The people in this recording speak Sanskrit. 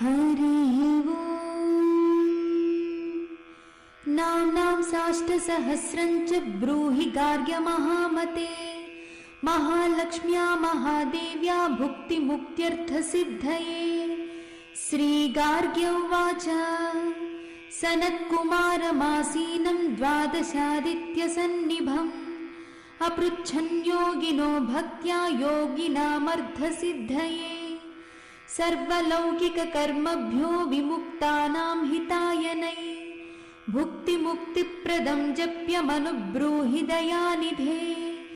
हरिः वो नाम्नां च ब्रूहि गार्ग्यमहामते। महालक्ष्म्या महादेव्या भुक्तिमुक्त्यर्थसिद्धये। श्रीगार्ग्य उवाच। सनत्कुमारमासीनं द्वादशादित्यसन्निभम्। अपृच्छन् योगिनो भक्त्या योगिनामर्थसिद्धये। सर्वलौकिककर्मभ्यो विमुक्तानां हितायनै भुक्तिमुक्तिप्रदं जप्यमनुब्रूहि दयानिधे